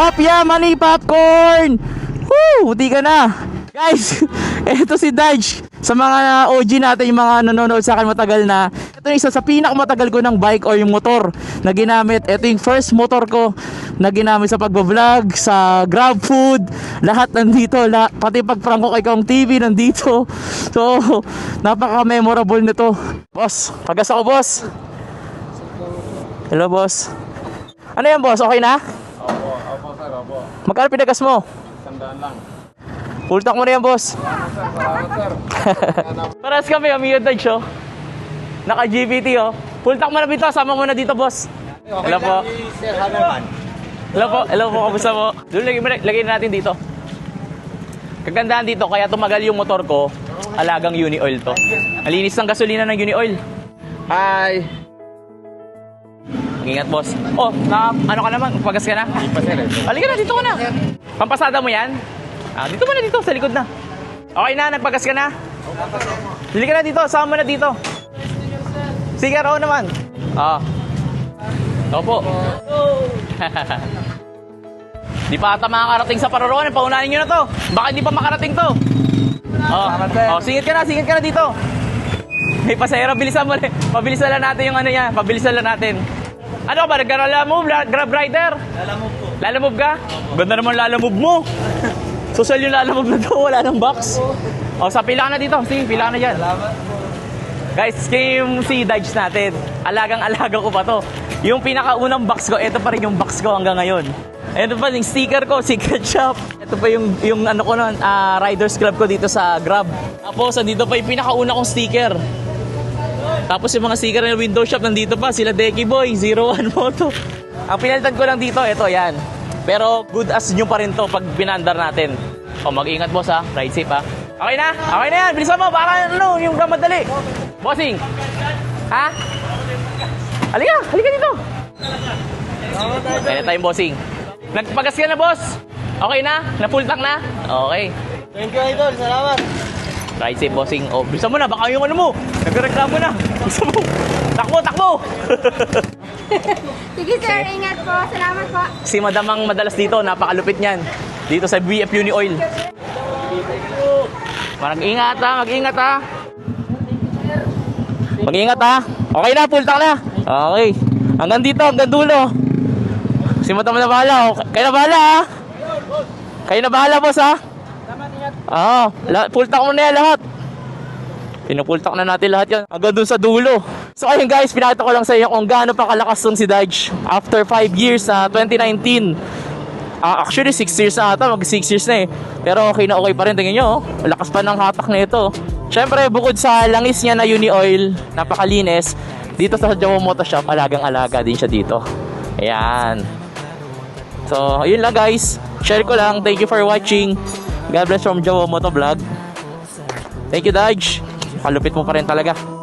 Opya Money Popcorn! Woo! Buti ka na! Guys, eto si Dodge. Sa mga OG natin, yung mga nanonood sa akin matagal na, ito yung isa sa pinakamatagal ko ng bike or yung motor na ginamit. Ito yung first motor ko na ginamit sa pagbablog, sa grab food, lahat nandito. La, pati pag kay Kong TV nandito. So, napaka-memorable nito. Boss, pagas ako boss. Hello boss. Ano yan boss? Okay na? Opo. Magkano pinagas mo? Sandaan lang. Full tank mo na yan boss. Sir, salamat sir. Paras kami, amigo Dodge, oh. Naka GBT, oh. Full tank mo na dito, sama mo na dito, boss. Hello po. Sir Hanuman. Hello po, hello po, kamusta po? Doon, lagay, lagay na natin dito. Kagandahan dito, kaya tumagal yung motor ko, alagang uni oil to. Malinis ng gasolina ng uni oil. Hi. Ingat, boss. Oh, na, ano ka naman? Pagas ka na? Eh. Halika na, dito ka na. Pampasada mo yan? Ah, dito mo na dito, sa likod na. Okay na, nagpagas ka na? Halika na dito, sama mo na dito. Sige, oo naman. Ah. Opo. di pa ata makakarating sa paroroon. Paunahin nyo na to. Baka hindi pa makarating to. Oh, oh singit ka na, singit ka na dito. May pasahero, bilisan mo. Pabilisan lang natin yung ano yan. Pabilisan lang natin. Ano ba? Nag-lalamove? La- Grab rider? Lalamove po. Lalamove ka? Ganda naman lalamove mo. Social yung lalamove na to. Wala nang box. O, sa pila na dito. Sige, pila na dyan. Guys, yung si Dodge natin. Alagang-alaga ko pa to. Yung pinakaunang box ko, ito pa rin yung box ko hanggang ngayon. Ito pa yung sticker ko, Secret Shop. Ito pa yung, yung ano ko nun, ah, Riders Club ko dito sa Grab. Tapos, nandito pa yung pinakauna kong sticker. Tapos yung mga sticker ng window shop nandito pa, sila Deki Boy, 01 Moto. Ang pinalitan ko lang dito, ito, yan. Pero good as new pa rin to pag pinandar natin. O, mag-ingat boss ha, ride safe ha. Okay na? Okay na yan, bilisan mo, baka ano, yung madali. Bossing, ha? Halika, halika dito. Kaya tayong bossing. Nagpagas ka na boss? Okay na? Na-full tank na? Okay. Thank you, Idol. Salamat. Ride safe, bossing. O, bilisan mo na, baka yung ano mo. Nagreklamo na. Bilisan mo. Takbo, takbo. Sige sir, ingat po. Salamat po. si madam ang madalas dito, napakalupit niyan. Dito sa BF Uni Oil. Mag-ingat ha, mag-ingat ha. Mag-ingat ha. Okay na, full tank na. Okay. Hanggang dito, hanggang dulo. Si madam na bahala. Kayo na bahala ha. Kayo na bahala, boss ha. Oo, la- full tank mo na yan lahat. Pinupultak na natin lahat yan. Hanggang dun sa dulo. So ayun guys, pinakita ko lang sa inyo kung gaano pa kalakas tong si Dodge. After 5 years sa 2019. Ah, actually 6 years na ata, mag 6 years na eh. Pero okay na okay pa rin. Tingnan nyo, oh. lakas pa ng hatak na ito. Siyempre, bukod sa langis niya na uni oil, napakalinis. Dito sa Jawa Motor Shop, alagang-alaga din siya dito. Ayan. So, ayun lang guys. Share ko lang. Thank you for watching. God bless from Jawa Moto Vlog. Thank you, Dodge. Kalupit mo pa rin talaga.